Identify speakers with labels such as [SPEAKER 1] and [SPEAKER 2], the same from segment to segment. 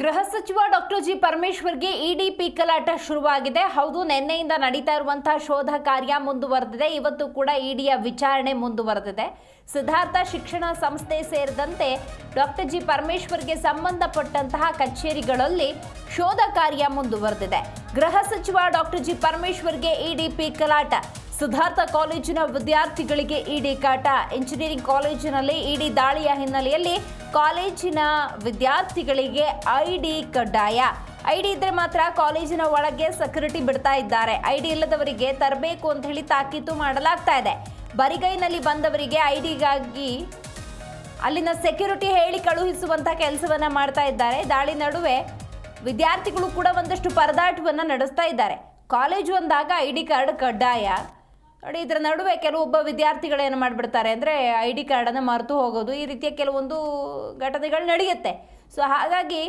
[SPEAKER 1] ಗೃಹ ಸಚಿವ doctor G ಪರಮೇಶ್ವರ್ಗೆ ಇಡಿ ಪೀಕಲಾಟ ಶುರುವಾಗಿದೆ. ಹೌದು, ನಿನ್ನೆಯಿಂದ ನಡೀತಾ ಇರುವಂತಹ ಶೋಧ ಕಾರ್ಯ ಮುಂದುವರೆದಿದೆ. ಇವತ್ತು ಕೂಡ ಇಡಿಯ ವಿಚಾರಣೆ ಮುಂದುವರೆದಿದೆ. ಸಿದ್ಧಾರ್ಥ ಶಿಕ್ಷಣ ಸಂಸ್ಥೆ ಸೇರಿದಂತೆ ಡಾಕ್ಟರ್ ಜಿ ಪರಮೇಶ್ವರ್ಗೆ ಸಂಬಂಧಪಟ್ಟಂತಹ ಕಚೇರಿಗಳಲ್ಲಿ ಶೋಧ ಕಾರ್ಯ ಮುಂದುವರೆದಿದೆ. ಗೃಹ ಸಚಿವ ಡಾಕ್ಟರ್ ಜಿ ಪರಮೇಶ್ವರ್ಗೆ ಇಡಿ ಪೀಕಲಾಟ ಸಿದ್ಧಾರ್ಥ ಕಾಲೇಜಿನ ವಿದ್ಯಾರ್ಥಿಗಳಿಗೆ ಇಡಿ ಕಾಟ. ಇಂಜಿನಿಯರಿಂಗ್ ಕಾಲೇಜಿನಲ್ಲಿ ಇಡಿ ದಾಳಿಯ ಹಿನ್ನೆಲೆಯಲ್ಲಿ ಕಾಲೇಜಿನ ವಿದ್ಯಾರ್ಥಿಗಳಿಗೆ ಐಡಿ ಕಡ್ಡಾಯ. ಐಡಿ ಇದ್ರೆ ಮಾತ್ರ ಕಾಲೇಜಿನ ಒಳಗೆ ಸೆಕ್ಯೂರಿಟಿ ಬಿಡ್ತಾ ಇದ್ದಾರೆ. ಐಡಿ ಇಲ್ಲದವರಿಗೆ ತರಬೇಕು ಅಂತ ಹೇಳಿ ತಾಕೀತು ಮಾಡಲಾಗ್ತಾ ಇದೆ. ಬರಿಗೈನಲ್ಲಿ ಬಂದವರಿಗೆ ಐಡಿಗಾಗಿ ಅಲ್ಲಿನ ಸೆಕ್ಯೂರಿಟಿ ಹೇಳಿ ಕಳುಹಿಸುವಂತ ಕೆಲಸವನ್ನ ಮಾಡ್ತಾ ಇದ್ದಾರೆ. ದಾಳಿ ನಡುವೆ ವಿದ್ಯಾರ್ಥಿಗಳು ಕೂಡ ಒಂದಷ್ಟು ಪರದಾಟವನ್ನ ನಡೆಸ್ತಾ ಇದ್ದಾರೆ. ಕಾಲೇಜು ಅಂದಾಗ ಐ ಡಿ ಕಾರ್ಡ್ ಕಡ್ಡಾಯ. ನೋಡಿ, ಇದರ ನಡುವೆ ಕೆಲವೊಬ್ಬ ವಿದ್ಯಾರ್ಥಿಗಳು ಏನು ಮಾಡಿಬಿಡ್ತಾರೆ ಅಂದರೆ ಐ ಡಿ ಕಾರ್ಡನ್ನು ಮರೆತು ಹೋಗೋದು. ಈ ರೀತಿಯ ಕೆಲವೊಂದು ಘಟನೆಗಳು ನಡೆಯುತ್ತೆ. ಸೊ ಹಾಗಾಗಿ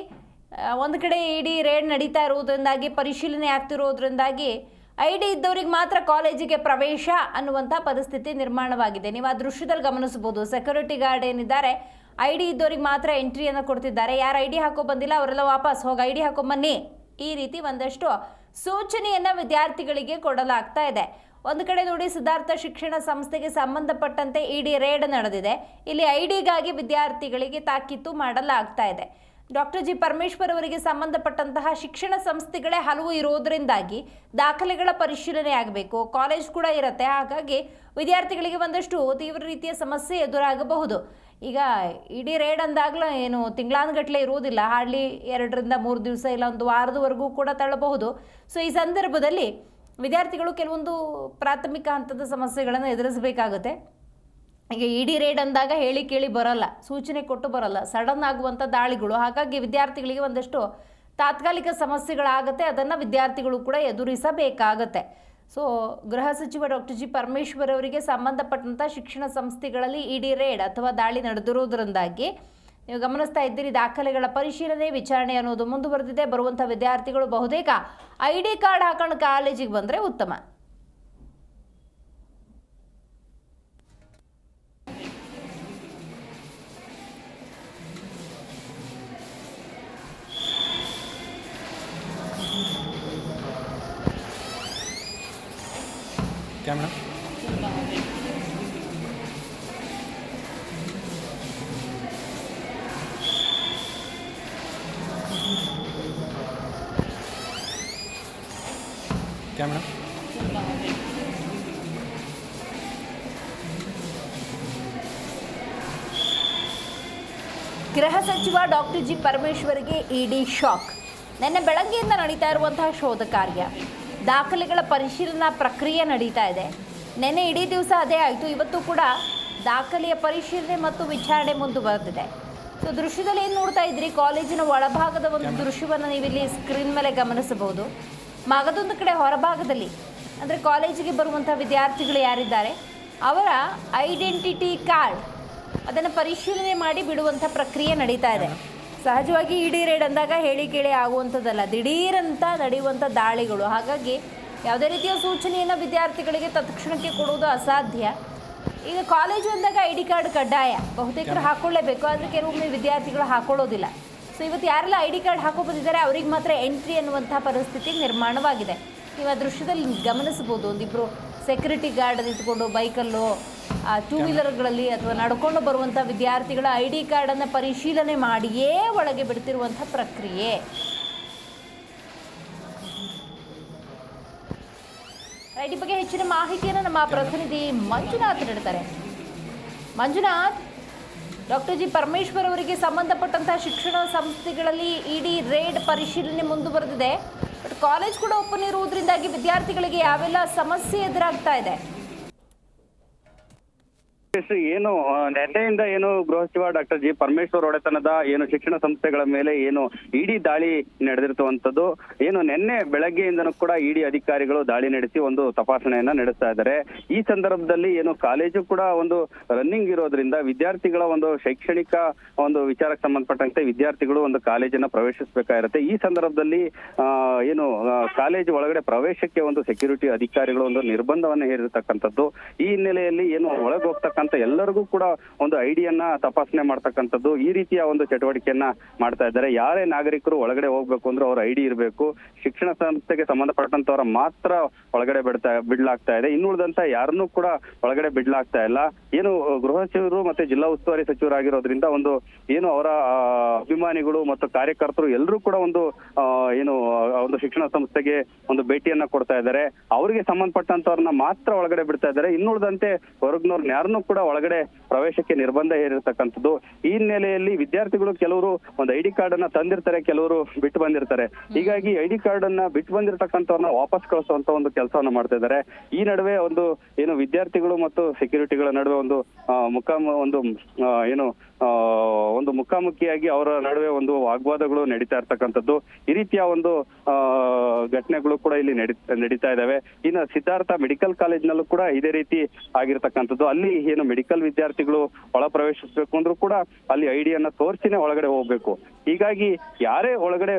[SPEAKER 1] ಒಂದು ಕಡೆ ಇಡೀ ರೇಡ್ ನಡೀತಾ ಇರುವುದರಿಂದಾಗಿ, ಪರಿಶೀಲನೆ ಆಗ್ತಿರೋದ್ರಿಂದಾಗಿ ಐ ಡಿ ಇದ್ದವ್ರಿಗೆ ಮಾತ್ರ ಕಾಲೇಜಿಗೆ ಪ್ರವೇಶ ಅನ್ನುವಂಥ ಪರಿಸ್ಥಿತಿ ನಿರ್ಮಾಣವಾಗಿದೆ. ನೀವು ಆ ದೃಶ್ಯದಲ್ಲಿ ಗಮನಿಸಬಹುದು. ಸೆಕ್ಯೂರಿಟಿ ಗಾರ್ಡ್ ಏನಿದ್ದಾರೆ ಐ ಡಿ ಇದ್ದವ್ರಿಗೆ ಮಾತ್ರ ಎಂಟ್ರಿಯನ್ನು ಕೊಡ್ತಿದ್ದಾರೆ. ಯಾರು ಐ ಡಿ ಹಾಕೋ ಬಂದಿಲ್ಲ, ಅವರೆಲ್ಲ ವಾಪಸ್ ಹೋಗಿ ಐ ಡಿ ಬನ್ನಿ. ಈ ರೀತಿ ಒಂದಷ್ಟು ಸೂಚನೆಯನ್ನು ವಿದ್ಯಾರ್ಥಿಗಳಿಗೆ ಕೊಡಲಾಗ್ತಾ ಇದೆ. ಒಂದು ಕಡೆ ನೋಡಿ ಸಿದ್ಧಾರ್ಥ ಶಿಕ್ಷಣ ಸಂಸ್ಥೆಗೆ ಸಂಬಂಧಪಟ್ಟಂತೆ ಇಡಿ ರೇಡ್ ನಡೆದಿದೆ. ಇಲ್ಲಿ ಐಡಿಗಾಗಿ ವಿದ್ಯಾರ್ಥಿಗಳಿಗೆ ತಾಕೀತು ಮಾಡಲಾಗ್ತಾ ಇದೆ. ಡಾಕ್ಟರ್ ಜಿ ಪರಮೇಶ್ವರ್ ಅವರಿಗೆ ಸಂಬಂಧಪಟ್ಟಂತಹ ಶಿಕ್ಷಣ ಸಂಸ್ಥೆಗಳೇ ಹಲವು ಇರೋದರಿಂದಾಗಿ ದಾಖಲೆಗಳ ಪರಿಶೀಲನೆ ಆಗಬೇಕು ಕಾಲೇಜ್ ಕೂಡ ಇರುತ್ತೆ. ಹಾಗಾಗಿ ವಿದ್ಯಾರ್ಥಿಗಳಿಗೆ ಒಂದಷ್ಟು ತೀವ್ರ ರೀತಿಯ ಸಮಸ್ಯೆ ಎದುರಾಗಬಹುದು. ಈಗ ಇಡೀ ರೇಡ್ ಅಂದಾಗಲೂ ಏನು ತಿಂಗಳಾನುಗಟ್ಟಲೆ ಇರುವುದಿಲ್ಲ. ಹಾರ್ಡ್ಲಿ ಎರಡರಿಂದ ಮೂರು ದಿವಸ ಇಲ್ಲ, ಒಂದು ವಾರದವರೆಗೂ ಕೂಡ ತಳ್ಳಬಹುದು. ಸೊ ಈ ಸಂದರ್ಭದಲ್ಲಿ ವಿದ್ಯಾರ್ಥಿಗಳು ಕೆಲವೊಂದು ಪ್ರಾಥಮಿಕ ಹಂತದ ಸಮಸ್ಯೆಗಳನ್ನು ಎದುರಿಸಬೇಕಾಗುತ್ತೆ. ಈಗ ಇಡಿ ರೇಡ್ ಅಂದಾಗ ಹೇಳಿ ಕೇಳಿ ಬರಲ್ಲ, ಸೂಚನೆ ಕೊಟ್ಟು ಬರಲ್ಲ, ಸಡನ್ ಆಗುವಂಥ ದಾಳಿಗಳು. ಹಾಗಾಗಿ ವಿದ್ಯಾರ್ಥಿಗಳಿಗೆ ಒಂದಷ್ಟು ತಾತ್ಕಾಲಿಕ ಸಮಸ್ಯೆಗಳಾಗುತ್ತೆ, ಅದನ್ನು ವಿದ್ಯಾರ್ಥಿಗಳು ಕೂಡ ಎದುರಿಸಬೇಕಾಗತ್ತೆ. ಸೊ ಗೃಹ ಸಚಿವ ಡಾಕ್ಟರ್ ಜಿ ಪರಮೇಶ್ವರ್ ಅವರಿಗೆ ಸಂಬಂಧಪಟ್ಟಂಥ ಶಿಕ್ಷಣ ಸಂಸ್ಥೆಗಳಲ್ಲಿ ಇಡಿ ರೇಡ್ ಅಥವಾ ದಾಳಿ ನಡೆದಿರೋದ್ರಿಂದಾಗಿ ನೀವು ಗಮನಿಸ್ತಾ ಇದ್ದೀರಿ, ದಾಖಲೆಗಳ ಪರಿಶೀಲನೆ, ವಿಚಾರಣೆ ಅನ್ನೋದು ಮುಂದುವರೆದಿದೆ. ಬರುವಂಥ ವಿದ್ಯಾರ್ಥಿಗಳು ಬಹುತೇಕ ಐ ಡಿ ಕಾರ್ಡ್ ಹಾಕೊಂಡು ಕಾಲೇಜಿಗೆ ಬಂದರೆ ಉತ್ತಮ.
[SPEAKER 2] क्या मैडम
[SPEAKER 1] ಗೃಹ ಸಚಿವ ಡಾಕ್ಟರ್ ಜಿ ಪರಮೇಶ್ವರ್ಗೆ ಇಡಿ ಶಾಕ್ ನಿನ್ನೆ ಬೆಳಗ್ಗೆಯಿಂದ ನಡೀತಾ ಇರುವಂತಹ ಶೋಧ ಕಾರ್ಯ ದಾಖಲೆಗಳ ಪರಿಶೀಲನಾ ಪ್ರಕ್ರಿಯೆ ನಡೀತಾ ಇದೆ ನಿನ್ನೆ ಇಡೀ ದಿವಸ ಅದೇ ಆಯಿತು ಇವತ್ತು ಕೂಡ ದಾಖಲೆಯ ಪರಿಶೀಲನೆ ಮತ್ತು ವಿಚಾರಣೆ ಮುಂದುವರೆದಿದೆ ಸೊ ದೃಶ್ಯದಲ್ಲಿ ಏನು ನೋಡ್ತಾ ಇದ್ರಿ ಕಾಲೇಜಿನ ಒಳಭಾಗದ ಒಂದು ದೃಶ್ಯವನ್ನು ನೀವಿಲ್ಲಿ ಸ್ಕ್ರೀನ್ ಮೇಲೆ ಗಮನಿಸಬಹುದು ಮಗದೊಂದು ಕಡೆ ಹೊರಭಾಗದಲ್ಲಿ ಅಂದರೆ ಕಾಲೇಜಿಗೆ ಬರುವಂಥ ವಿದ್ಯಾರ್ಥಿಗಳು ಯಾರಿದ್ದಾರೆ ಅವರ ಐಡೆಂಟಿಟಿ ಕಾರ್ಡ್ ಅದನ್ನು ಪರಿಶೀಲನೆ ಮಾಡಿ ಬಿಡುವಂಥ ಪ್ರಕ್ರಿಯೆ ನಡೀತಾ ಇದೆ. ಸಹಜವಾಗಿ ಇಡಿ ರೇಡ್ ಅಂದಾಗ ಹೇಳಿ ಕೇಳಿ ಆಗುವಂಥದ್ದಲ್ಲ ದಿಢೀರಂತ ನಡೆಯುವಂಥ ದಾಳಿಗಳು. ಹಾಗಾಗಿ ಯಾವುದೇ ರೀತಿಯ ಸೂಚನೆಯನ್ನು ವಿದ್ಯಾರ್ಥಿಗಳಿಗೆ ತತ್ಕ್ಷಣಕ್ಕೆ ಕೊಡುವುದು ಅಸಾಧ್ಯ. ಈಗ ಕಾಲೇಜು ಅಂದಾಗ ಐ ಡಿ ಕಾರ್ಡ್ ಕಡ್ಡಾಯ ಬಹುತೇಕರು ಹಾಕ್ಕೊಳ್ಳೇಬೇಕು ಆದರೆ ಕೆಲವೊಮ್ಮೆ ವಿದ್ಯಾರ್ಥಿಗಳು ಹಾಕೊಳ್ಳೋದಿಲ್ಲ. ಸೊ ಇವತ್ತು ಯಾರೆಲ್ಲ ಐ ಡಿ ಕಾರ್ಡ್ ಹಾಕೋ ಬಂದಿದ್ದಾರೆ ಅವ್ರಿಗೆ ಮಾತ್ರ ಎಂಟ್ರಿ ಅನ್ನುವಂಥ ಪರಿಸ್ಥಿತಿ ನಿರ್ಮಾಣವಾಗಿದೆ. ನೀವು ಆ ದೃಶ್ಯದಲ್ಲಿ ಗಮನಿಸ್ಬೋದು ಒಂದಿಬ್ಬರು ಸೆಕ್ಯೂರಿಟಿ ಗಾರ್ಡ್ ನಿಂತ್ಕೊಂಡು ಬೈಕಲ್ಲೋ ಟೂ ವೀಲರ್ಗಳಲ್ಲಿ ಅಥವಾ ನಡ್ಕೊಂಡು ಬರುವಂಥ ವಿದ್ಯಾರ್ಥಿಗಳ ಐ ಡಿ ಕಾರ್ಡನ್ನು ಪರಿಶೀಲನೆ ಮಾಡಿಯೇ ಒಳಗೆ ಬಿಡ್ತಿರುವಂಥ ಪ್ರಕ್ರಿಯೆ. ರೈಟ್ ಈ ಬಗ್ಗೆ ಹೆಚ್ಚಿನ ಮಾಹಿತಿಯನ್ನು ನಮ್ಮ ಪ್ರತಿನಿಧಿ ಮಂಜುನಾಥ್ ನೀಡ್ತಾರೆ. ಮಂಜುನಾಥ್ ಡಾಕ್ಟರ್ ಜಿ ಪರಮೇಶ್ವರ್ ಅವರಿಗೆ ಸಂಬಂಧಪಟ್ಟಂತಹ ಶಿಕ್ಷಣ ಸಂಸ್ಥೆಗಳಲ್ಲಿ ಇಡೀ ರೇಡ್ ಪರಿಶೀಲನೆ ಮುಂದುವರೆದಿದೆ. ಬಟ್ ಕಾಲೇಜ್ ಕೂಡ ಓಪನ್ ಇರುವುದರಿಂದಾಗಿ ವಿದ್ಯಾರ್ಥಿಗಳಿಗೆ ಯಾವೆಲ್ಲ ಸಮಸ್ಯೆ ಎದುರಾಗ್ತಾ ಇದೆ?
[SPEAKER 3] ಏನು ನೆಟ್ಟೆಯಿಂದ ಏನು ಗೃಹ ಸಚಿವ ಡಾಕ್ಟರ್ ಜಿ ಪರಮೇಶ್ವರ್ ಒಡೆತನದ ಏನು ಶಿಕ್ಷಣ ಸಂಸ್ಥೆಗಳ ಮೇಲೆ ಏನು ಇಡಿ ದಾಳಿ ನಡೆದಿರುವಂತದ್ದು ಏನು ನಿನ್ನೆ ಬೆಳಗ್ಗೆಯಿಂದನೂ ಕೂಡ ಇಡಿ ಅಧಿಕಾರಿಗಳು ದಾಳಿ ನಡೆಸಿ ಒಂದು ತಪಾಸಣೆಯನ್ನ ನಡೆಸ್ತಾ ಇದ್ದಾರೆ. ಈ ಸಂದರ್ಭದಲ್ಲಿ ಏನು ಕಾಲೇಜು ಕೂಡ ಒಂದು ರನ್ನಿಂಗ್ ಇರೋದ್ರಿಂದ ವಿದ್ಯಾರ್ಥಿಗಳ ಒಂದು ಶೈಕ್ಷಣಿಕ ಒಂದು ವಿಚಾರಕ್ಕೆ ಸಂಬಂಧಪಟ್ಟಂತೆ ವಿದ್ಯಾರ್ಥಿಗಳು ಒಂದು ಕಾಲೇಜನ್ನ ಪ್ರವೇಶಿಸಬೇಕಾಗಿರುತ್ತೆ. ಈ ಸಂದರ್ಭದಲ್ಲಿ ಏನು ಕಾಲೇಜು ಒಳಗಡೆ ಪ್ರವೇಶಕ್ಕೆ ಒಂದು ಸೆಕ್ಯೂರಿಟಿ ಅಧಿಕಾರಿಗಳು ಒಂದು ನಿರ್ಬಂಧವನ್ನು ಹೇರಿರ್ತಕ್ಕಂಥದ್ದು. ಈ ಹಿನ್ನೆಲೆಯಲ್ಲಿ ಏನು ಒಳಗೆ ಇರ್ತಕ್ಕಂಥ ಎಲ್ಲರಿಗೂ ಕೂಡ ಒಂದು ಐಡಿಯನ್ನ ತಪಾಸಣೆ ಮಾಡ್ತಕ್ಕಂಥದ್ದು ಈ ರೀತಿಯ ಒಂದು ಚಟುವಟಿಕೆಯನ್ನ ಮಾಡ್ತಾ ಇದ್ದಾರೆ. ಯಾರೇ ನಾಗರಿಕರು ಒಳಗಡೆ ಹೋಗ್ಬೇಕು ಅಂದ್ರೆ ಅವ್ರ ಐಡಿ ಇರಬೇಕು. ಶಿಕ್ಷಣ ಸಂಸ್ಥೆಗೆ ಸಂಬಂಧಪಟ್ಟಂತವರ ಮಾತ್ರ ಒಳಗಡೆ ಬಿಡ್ತಾ, ಬಿಡ್ಲಾಗ್ತಾ ಇದೆ. ಇನ್ನುಳಿದಂತ ಯಾರನ್ನೂ ಕೂಡ ಒಳಗಡೆ ಬಿಡ್ಲಾಗ್ತಾ ಇಲ್ಲ. ಏನು ಗೃಹ ಸಚಿವರು ಮತ್ತೆ ಜಿಲ್ಲಾ ಉಸ್ತುವಾರಿ ಸಚಿವರಾಗಿರೋದ್ರಿಂದ ಒಂದು ಏನು ಅವರ ಅಭಿಮಾನಿಗಳು ಮತ್ತು ಕಾರ್ಯಕರ್ತರು ಎಲ್ಲರೂ ಕೂಡ ಒಂದು ಏನು ಒಂದು ಶಿಕ್ಷಣ ಸಂಸ್ಥೆಗೆ ಒಂದು ಭೇಟಿಯನ್ನ ಕೊಡ್ತಾ ಇದ್ದಾರೆ. ಅವರಿಗೆ ಸಂಬಂಧಪಟ್ಟಂತವ್ರನ್ನ ಮಾತ್ರ ಒಳಗಡೆ ಬಿಡ್ತಾ ಇದ್ದಾರೆ. ಇನ್ನುಳಿದಂತೆ ಹೊರಗ್ನವ್ರನ್ನ ಯಾರನ್ನೂ ಒಳಗಡೆ ಪ್ರವೇಶಕ್ಕೆ ನಿರ್ಬಂಧ ಹೇರಿರ್ತಕ್ಕಂಥದ್ದು. ಈ ಹಿನ್ನೆಲೆಯಲ್ಲಿ ವಿದ್ಯಾರ್ಥಿಗಳು ಕೆಲವರು ಒಂದು ಐಡಿ ಕಾರ್ಡ್ ಅನ್ನ ತಂದಿರ್ತಾರೆ, ಕೆಲವರು ಬಿಟ್ಟು ಬಂದಿರ್ತಾರೆ. ಹೀಗಾಗಿ ಐಡಿ ಕಾರ್ಡ್ ಅನ್ನ ಬಿಟ್ಟು ಬಂದಿರತಕ್ಕಂಥವ್ರನ್ನ ವಾಪಸ್ ಕಳಿಸುವಂತ ಒಂದು ಕೆಲಸವನ್ನ ಮಾಡ್ತಾ ಇದ್ದಾರೆ. ಈ ನಡುವೆ ಒಂದು ಏನು ವಿದ್ಯಾರ್ಥಿಗಳು ಮತ್ತು ಸೆಕ್ಯೂರಿಟಿಗಳ ನಡುವೆ ಒಂದು ಮುಖಾಮ, ಒಂದು ಏನು ಒಂದು ಮುಖಾಮುಖಿಯಾಗಿ ಅವರ ನಡುವೆ ಒಂದು ವಾಗ್ವಾದಗಳು ನಡೀತಾ ಇರ್ತಕ್ಕಂಥದ್ದು. ಈ ರೀತಿಯ ಒಂದು ಘಟನೆಗಳು ಕೂಡ ಇಲ್ಲಿ ನಡಿ ನಡೀತಾ ಇದಾವೆ ಇನ್ನು ಸಿದ್ಧಾರ್ಥ ಮೆಡಿಕಲ್ ಕಾಲೇಜ್ನಲ್ಲೂ ಕೂಡ ಇದೇ ರೀತಿ ಆಗಿರ್ತಕ್ಕಂಥದ್ದು. ಅಲ್ಲಿ ಏನು ಮೆಡಿಕಲ್ ವಿದ್ಯಾರ್ಥಿಗಳು ಒಳ ಪ್ರವೇಶಿಸಬೇಕು ಅಂದ್ರೂ ಕೂಡ ಅಲ್ಲಿ ಐಡಿಯನ್ನ ತೋರಿಸಿನೇ ಒಳಗಡೆ ಹೋಗ್ಬೇಕು. ಹೀಗಾಗಿ ಯಾರೇ ಒಳಗಡೆ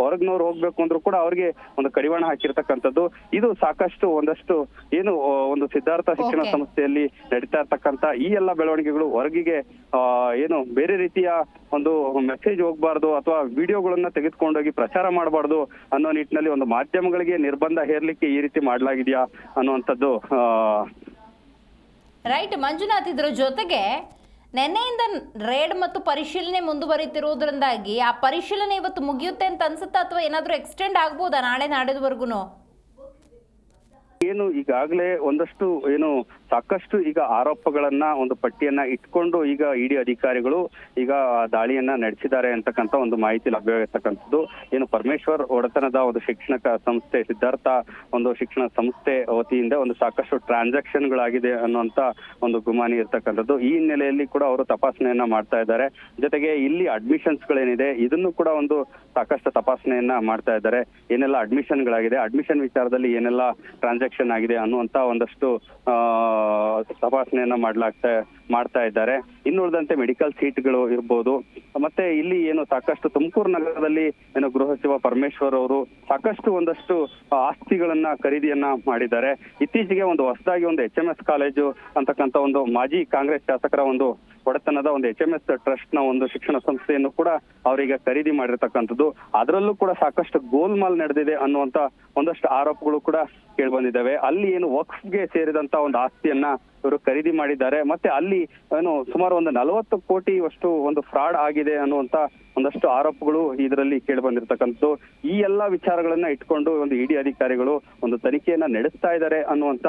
[SPEAKER 3] ಹೊರಗ್ನವ್ರು ಹೋಗ್ಬೇಕು ಅಂದ್ರೂ ಕೂಡ ಅವ್ರಿಗೆ ಒಂದು ಕಡಿವಾಣ ಹಾಕಿರ್ತಕ್ಕಂಥದ್ದು. ಇದು ಸಾಕಷ್ಟು ಒಂದಷ್ಟು ಏನು ಒಂದು ಸಿದ್ಧಾರ್ಥ ಶಿಕ್ಷಣ ಸಂಸ್ಥೆಯಲ್ಲಿ ನಡೀತಾ ಇರ್ತಕ್ಕಂಥ ಈ ಎಲ್ಲ ಬೆಳವಣಿಗೆಗಳು ಹೊರಗಿಗೆ ಏನು ಬೇರೆ ರೀತಿಯ ಒಂದು ಮೆಸೇಜ್ ಹೋಗ್ಬಾರ್ದು ಅಥವಾ ವಿಡಿಯೋಗಳನ್ನ ತೆಗೆದುಕೊಂಡೋಗಿ ಪ್ರಚಾರ ಮಾಡಬಾರ್ದು ಅನ್ನೋ ನಿಟ್ಟಿನಲ್ಲಿ ಒಂದು ಮಾಧ್ಯಮಗಳಿಗೆ ನಿರ್ಬಂಧ ಹೇರ್ಲಿಕ್ಕೆ ಈ ರೀತಿ ಮಾಡಲಾಗಿದೆಯಾ ಅನ್ನುವಂಥದ್ದು
[SPEAKER 1] ರೈಟ್ ಮಂಜುನಾಥ್ ಇದ್ರ ಜೊತೆಗೆ ನೆನ್ನೆಯಿಂದ ರೇಡ್ ಮತ್ತು ಪರಿಶೀಲನೆ ಮುಂದುವರಿತಿರುವುದರಿಂದಾಗಿ ಆ ಪರಿಶೀಲನೆ ಇವತ್ತು ಮುಗಿಯುತ್ತೆ ಅಂತ ಅನ್ಸುತ್ತಾ ಅಥವಾ ಏನಾದರೂ ಎಕ್ಸ್ಟೆಂಡ್ ಆಗ್ಬೋದಾ ನಾಳೆ ನಾಡಿದವರೆಗೂ
[SPEAKER 3] ಏನು ಈಗಾಗಲೇ ಒಂದಷ್ಟು ಏನು ಸಾಕಷ್ಟು ಈಗ ಆರೋಪಗಳನ್ನ ಒಂದು ಪಟ್ಟಿಯನ್ನ ಇಟ್ಕೊಂಡು ಈಗ ಇಡಿ ಅಧಿಕಾರಿಗಳು ಈಗ ದಾಳಿಯನ್ನ ನಡೆಸಿದ್ದಾರೆ ಅಂತಕ್ಕಂಥ ಒಂದು ಮಾಹಿತಿ ಲಭ್ಯವಿರತಕ್ಕಂಥದ್ದು ಏನು ಪರಮೇಶ್ವರ್ ಒಡೆತನದ ಒಂದು ಶಿಕ್ಷಣ ಸಂಸ್ಥೆ, ಸಿದ್ಧಾರ್ಥ ಒಂದು ಶಿಕ್ಷಣ ಸಂಸ್ಥೆ ವತಿಯಿಂದ ಒಂದು ಸಾಕಷ್ಟು ಟ್ರಾನ್ಸಾಕ್ಷನ್ ಗಳಾಗಿದೆ ಅನ್ನುವಂತ ಒಂದು ಗುಮಾನಿ ಇರ್ತಕ್ಕಂಥದ್ದು. ಈ ಹಿನ್ನೆಲೆಯಲ್ಲಿ ಕೂಡ ಅವರು ತಪಾಸಣೆಯನ್ನ ಮಾಡ್ತಾ ಇದ್ದಾರೆ. ಜೊತೆಗೆ ಇಲ್ಲಿ ಅಡ್ಮಿಷನ್ಸ್ ಗಳೇನಿದೆ ಇದನ್ನು ಕೂಡ ಒಂದು ಸಾಕಷ್ಟು ತಪಾಸಣೆಯನ್ನ ಮಾಡ್ತಾ ಇದ್ದಾರೆ. ಏನೆಲ್ಲ ಅಡ್ಮಿಷನ್ ಗಳಾಗಿದೆ ಅಡ್ಮಿಷನ್ ವಿಚಾರದಲ್ಲಿ ಏನೆಲ್ಲ ಟ್ರಾನ್ಸಾಕ್ಷನ್ ಆಗಿದೆ ಅನ್ನುವಂತ ಒಂದಷ್ಟು ತಪಾಸಣೆಯನ್ನ ಮಾಡ್ಲಾಗ್ತಾ ಮಾಡ್ತಾ ಇದ್ದಾರೆ. ಇನ್ನುಳಿದಂತೆ ಮೆಡಿಕಲ್ ಸೀಟ್ಗಳು ಇರ್ಬೋದು. ಮತ್ತೆ ಇಲ್ಲಿ ಏನು ಸಾಕಷ್ಟು ತುಮಕೂರು ನಗರದಲ್ಲಿ ಏನು ಗೃಹ ಸಚಿವ ಪರಮೇಶ್ವರ್ ಅವರು ಸಾಕಷ್ಟು ಒಂದಷ್ಟು ಆಸ್ತಿಗಳನ್ನ ಖರೀದಿಯನ್ನ ಮಾಡಿದ್ದಾರೆ. ಇತ್ತೀಚೆಗೆ ಒಂದು ಹೊಸದಾಗಿ ಒಂದು ಎಚ್ ಎಂ ಎಸ್ ಕಾಲೇಜು ಅಂತಕ್ಕಂಥ ಒಂದು ಮಾಜಿ ಕಾಂಗ್ರೆಸ್ ಶಾಸಕರ ಒಂದು ಒಡೆತನದ ಒಂದು ಎಚ್ ಎಂ ಎಸ್ ಟ್ರಸ್ಟ್ನ ಒಂದು ಶಿಕ್ಷಣ ಸಂಸ್ಥೆಯನ್ನು ಕೂಡ ಅವರೀಗ ಖರೀದಿ ಮಾಡಿರ್ತಕ್ಕಂಥದ್ದು. ಅದರಲ್ಲೂ ಕೂಡ ಸಾಕಷ್ಟು ಗೋಲ್ಮಾಲ್ ನಡೆದಿದೆ ಅನ್ನುವಂತ ಒಂದಷ್ಟು ಆರೋಪಗಳು ಕೂಡ ಕೇಳ್ಬಂದಿದ್ದಾವೆ ಅಲ್ಲಿ ಏನು ವಕ್ಫ್ಗೆ ಸೇರಿದಂತ ಒಂದು ಆಸ್ತಿಯನ್ನ ಇವರು ಖರೀದಿ ಮಾಡಿದ್ದಾರೆ. ಮತ್ತೆ ಅಲ್ಲಿ, ಏನು, ಸುಮಾರು ಒಂದು ನಲವತ್ತು ಕೋಟಿ ಅಷ್ಟು ಒಂದು ಫ್ರಾಡ್ ಆಗಿದೆ ಅನ್ನುವಂತ ಒಂದಷ್ಟು ಆರೋಪಗಳು ಇದರಲ್ಲಿ ಕೇಳಿ ಬಂದಿರತಕ್ಕಂಥದ್ದು. ಈ ಎಲ್ಲಾ ವಿಚಾರಗಳನ್ನ ಇಟ್ಕೊಂಡು ಒಂದು ಇಡಿ ಅಧಿಕಾರಿಗಳು ಒಂದು ತನಿಖೆಯನ್ನ ನಡೆಸ್ತಾ ಇದ್ದಾರೆ ಅನ್ನುವಂತ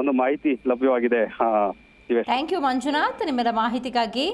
[SPEAKER 3] ಒಂದು ಮಾಹಿತಿ ಲಭ್ಯವಾಗಿದೆ.
[SPEAKER 1] Thank you Manjunath. ನಿಮ್ಮೆಲ್ಲ ಮಾಹಿತಿಗಾಗಿ